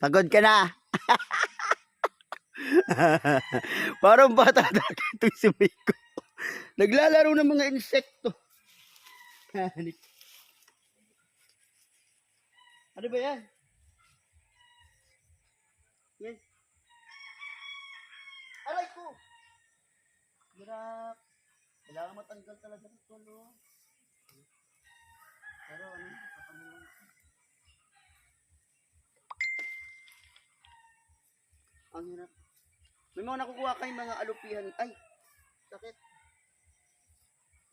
Pagod ka na. Parang bata talaga itong si Miko. Naglalaro ng mga insekto. ano ba yan? Yan. Aray ko! Hirap. Kailangan matanggal talaga ito, no? Pero ano, Ang hirap. May mga nakukuha kayong mga alupihan. Ay, sakit.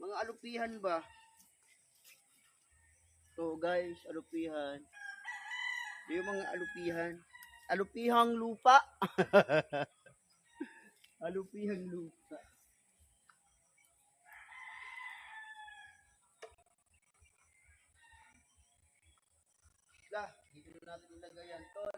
Mga alupihan ba? So guys, alupihan. Yung mga alupihan. Alupihang lupa. alupihang lupa. Lah, dito na natin ilagay yan, tol.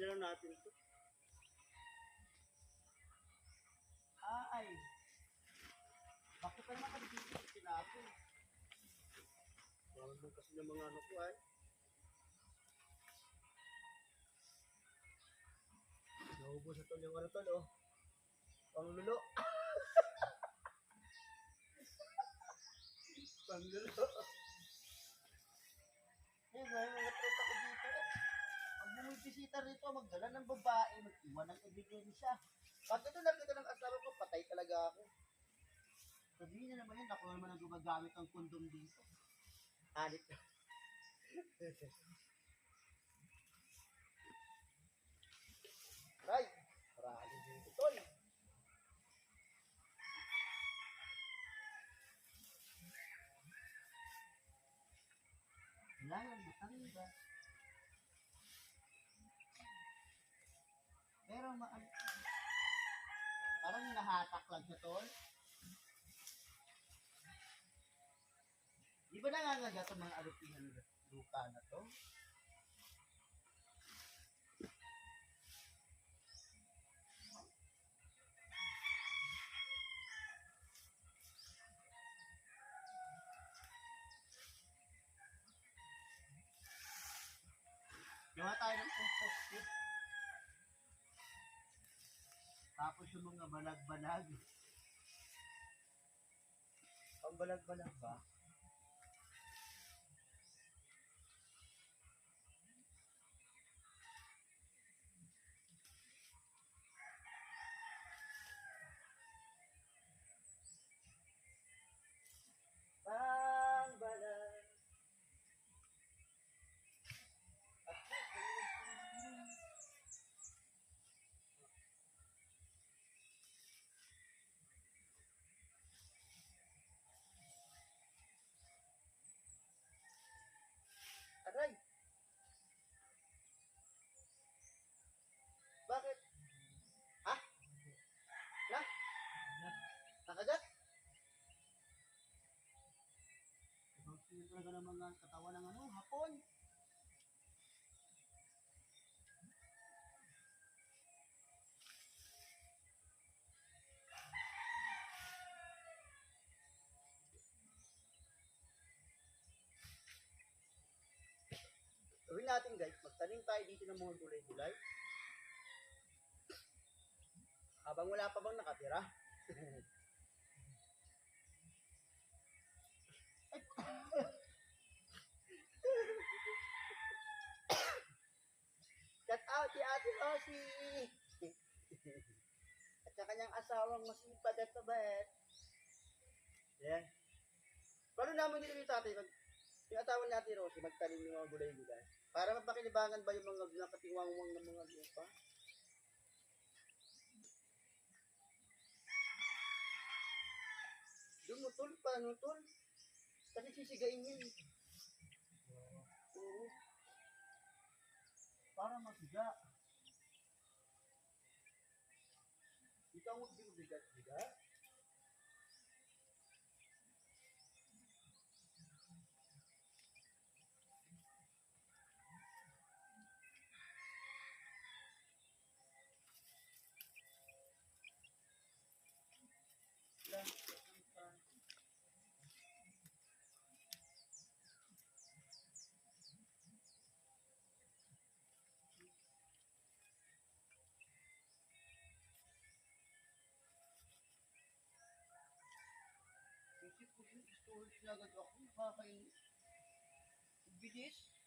Na lang natin ito. Ay. Bakit pa naman dito sa tinapon? Bawal mo kasi ng mga ano ko ay. Naubos na tol yung ano tol oh. Panglulo. Panglulo. Eh, may mga tropa ko dito. Pag bumibisita magdala ng babae, mag-iwan ng ebidensya. Pag ito nakita ng asawa ko, patay talaga ako. Sabihin niya naman yun, ako naman ang gumagamit ng kondom dito. Alit na. Ay, marami dito tol. Kailangan matangga. Pero ma parang nahatak lang siya tol. Di ba nangangaga itong mga alupihan ng lupa na to? Gawa tayo ng compost pit. Tapos yung mga balag-balag. Ang balag-balag ba? Tingin talaga ng mga katawan ng ano, hapon. Gawin natin guys, magtanim tayo dito ng mga gulay-gulay. Habang wala pa bang nakatira. Shout out si Ate Rosie! At sa kanyang asawang masipag at mabait. Yan. Paano naman dito yung tatay? Mag, yung asawa ni Ate Rosie, magtanim ng mga gulay-gulay. Para mapakinabangan ba yung mga nakatiwangwang ng mga lupa? Doon mo tol? Kasi sisigain yun. Oo. Para masiga. Ito ang bigat-bigat. Ulit na agad ako. Nakakainis. Bilis.